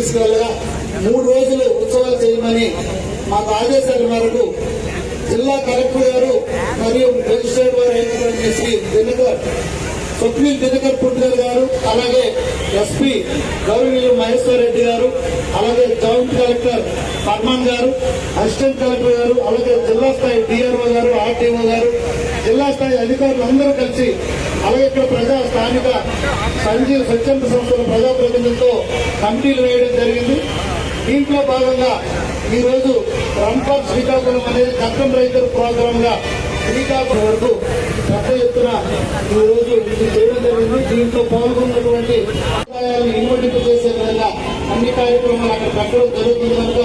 తీసుకెళ్ళగా మూడు రోజులు ఉత్సవాలు చేయమని మాకు ఆదేశాల మేరకు జిల్లా కలెక్టర్ గారు మరియు రిజిస్టర్డ్ గారు అయినటువంటి శ్రీ దినకర్ స్వప్నిల్ దినకర్ పుట్టినర్ గారు అలాగే ఎస్పీ గౌరవనీయులు మహేశ్వర్ రెడ్డి గారు అలాగే జాయింట్ కలెక్టర్ ఫర్మాన్ గారు అసిస్టెంట్ కలెక్టర్ గారు అలాగే జిల్లా స్థాయి డిఆర్ఓ గారు ఆర్టీఓ గారు జిల్లా స్థాయి అధికారులు అందరూ కలిసి అలాగే ఇక్కడ ప్రజా స్థానిక సంజీవ స్వచ్ఛంద సంస్థల ప్రజాప్రతినిధులతో కమిటీలు వేయడం జరిగింది. దీంట్లో భాగంగా ఈరోజు రంపాక్ శ్రీకాకుళం అనేది కట్టం రైతుల ప్రోగ్రామ్గా శ్రీకాకుళం వరకు పెద్ద ఎత్తున ఈ రోజు ఇది చేయడం జరిగింది. దీంట్లో పాల్గొన్నటువంటి ఆదాయాలను ఇన్వర్టింపు చేసే విధంగా అన్ని కార్యక్రమాలు అక్కడ పెట్టడం జరుగుతుంది కనుక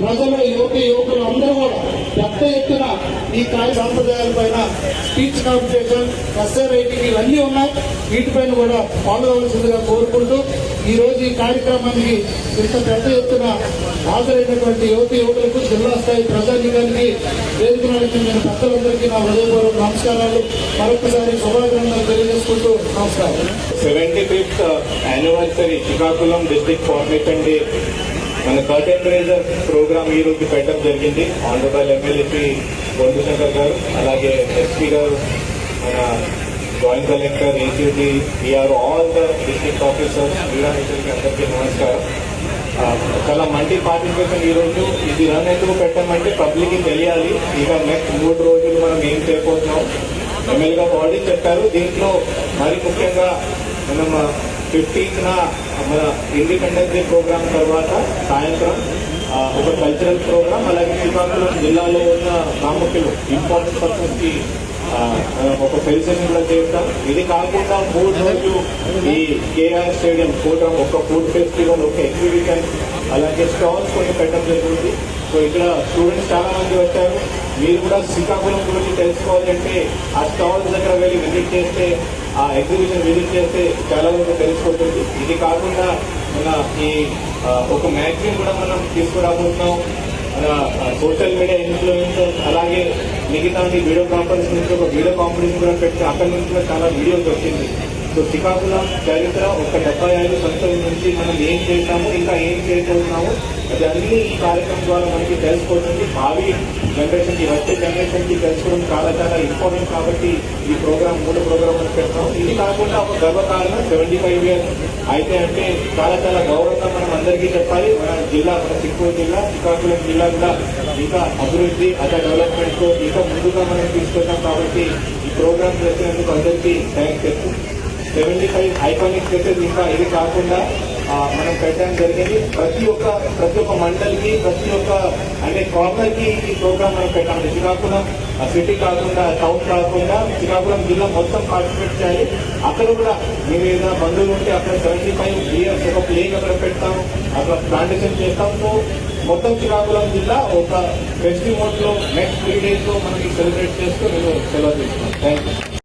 ప్రజలు యువత యువకులు అందరూ కూడా పెద్ద ఎత్తున ఈ కార్య సాంప్రదాయాల పైన స్పీచ్ కాంపిటీషన్ ఎస్ఏ రైటింగ్ ఇవన్నీ ఉన్నాయి. వీటిపైన కూడా పాల్గొవలసిందిగా కోరుకుంటూ ఈ రోజు ఈ కార్యక్రమానికి ఇంత పెద్ద ఎత్తున హాజరైనటువంటి యువత యువకులకు జిల్లా స్థాయి ప్రజానికానికి వేదిక నడిపిన పెద్దలందరికీ నా హృదయపూర్వక నమస్కారాలు. మరొకసారి శుభాకాంక్షలు తెలియజేసుకుంటూ నమస్కారం. Seventy fifth anniversary Srikakulam district formation day మన కర్టెన్ రేజర్ ప్రోగ్రామ్ ఈ రోజు పెట్టడం జరిగింది. ఆంధ్రప్రదేశ్ ఎమ్మెల్యేపీ శ్రీ గారు అలాగే ఎస్పీ గారు మన joint collector ACD VR all the district officers క్రీడా మిషన్కి అందరికీ నమస్కారం. చాలా మంచి పార్టిసిపేషన్ ఈ రోజు. ఇది రన్ ఎందుకు పెట్టామంటే పబ్లిక్కి తెలియాలి. ఇక నెక్స్ట్ మూడు రోజులు మనం ఏం చేయబోతున్నాం? ఎమ్మెల్యే గారు ఆల్రెడీ చెప్పారు. దీంట్లో మరి ముఖ్యంగా మనం ఫిఫ్టీన్త్ మన ఇండిపెండెన్స్ డే ప్రోగ్రామ్ తర్వాత సాయంత్రం ఒక కల్చరల్ ప్రోగ్రామ్ అలాగే శ్రీకాకుళం జిల్లాలో ఉన్న ప్రాముఖ్యులు ఇంపార్టెంట్ పర్సన్స్ ఒక ఫెలిసిటీ కూడా చేస్తాం. ఇది కాకుండా మూడు రోజులు ఈ కేఆర్ స్టేడియం కూడా ఒక ఫుడ్ ఫెస్టివల్ ఒక ఎగ్జిబిషన్ అలాగే స్టాల్స్ కొన్ని పెట్టడం జరుగుతుంది. సో ఇక్కడ స్టూడెంట్స్ చాలా మంది వచ్చారు. మీరు కూడా శ్రీకాకుళం గురించి తెలుసుకోవాలంటే ఆ స్టాల్స్ దగ్గర వెళ్ళి విజిట్ చేస్తే ఆ ఎగ్జిబిషన్ విజిట్ చేస్తే చాలా వరకు తెలిసిపోతుంది. ఇది కాకుండా మన ఈ ఒక మ్యాగజైన్ కూడా మనం తీసుకురాబోతున్నాం. మన సోషల్ మీడియా ఇన్ఫ్లుయెన్సర్స్ అలాగే మిగతా వీడియో కాన్ఫరెన్స్ నుంచి ఒక వీడియో కాన్ఫరెన్స్ కూడా పెట్టి అక్కడి నుంచి కూడా చాలా వీడియోస్ వచ్చింది. సో శ్రీకాకుళం చరిత్ర ఒక డెబ్బై ఐదు సంవత్సరం నుంచి మనం ఏం చేశాము ఇంకా ఏం చేయబోతున్నాము అది అన్ని ఈ కార్యక్రమం ద్వారా మనకి తెలుసుకోవడానికి భావి జనరేషన్కి వచ్చే జనరేషన్కి తెలుసుకోవడం చాలా చాలా ఇంపార్టెంట్ కాబట్టి ఈ ప్రోగ్రామ్ మూడు ప్రోగ్రామ్ పెడతాం. ఇది కాకుండా ఒక గర్వకారణం సెవెంటీ ఫైవ్ ఇయర్స్ అయితే అంటే చాలా చాలా గౌరవంగా మనం అందరికీ చెప్పాలి. మన జిల్లా మన చిత్తూరు జిల్లా శ్రీకాకుళం జిల్లా కూడా ఇంకా అభివృద్ధి అదే డెవలప్మెంట్తో ఇంకా ముందుగా మనం తీసుకెళ్తాం కాబట్టి ఈ ప్రోగ్రామ్ చేసినందుకు అందరికీ థ్యాంక్స్ చెప్తూ సెవెంటీ ఫైవ్ ఐకానిక్ ప్లేసెస్ ఇంకా ఇది కాకుండా మనం పెట్టడం జరిగింది. ప్రతి ఒక్క ప్రతి ఒక్క మండలికి ప్రతి ఒక్క అంటే కార్నర్కి ఈ ప్రోగ్రామ్ మనం పెట్టాము శ్రీకాకుళం సిటీ కాకుండా టౌన్ కాకుండా శ్రీకాకుళం జిల్లా మొత్తం పార్టిసిపేట్ చేయాలి. అక్కడ కూడా మీరు ఏదైనా బంధువులు ఉంటే అక్కడ సెవెంటీ ఫైవ్ ఇయర్స్ ఒక ప్లేగ్ అక్కడ పెడతాము అక్కడ ప్లాంటేషన్ చేస్తాం సో మొత్తం శ్రీకాకుళం జిల్లా ఒక ఫెస్టివ్ మోడ్ నెక్స్ట్ త్రీ డేస్లో మనకి సెలబ్రేట్ చేస్తూ నేను సెలవు తీసుకున్నాను థ్యాంక్ యూ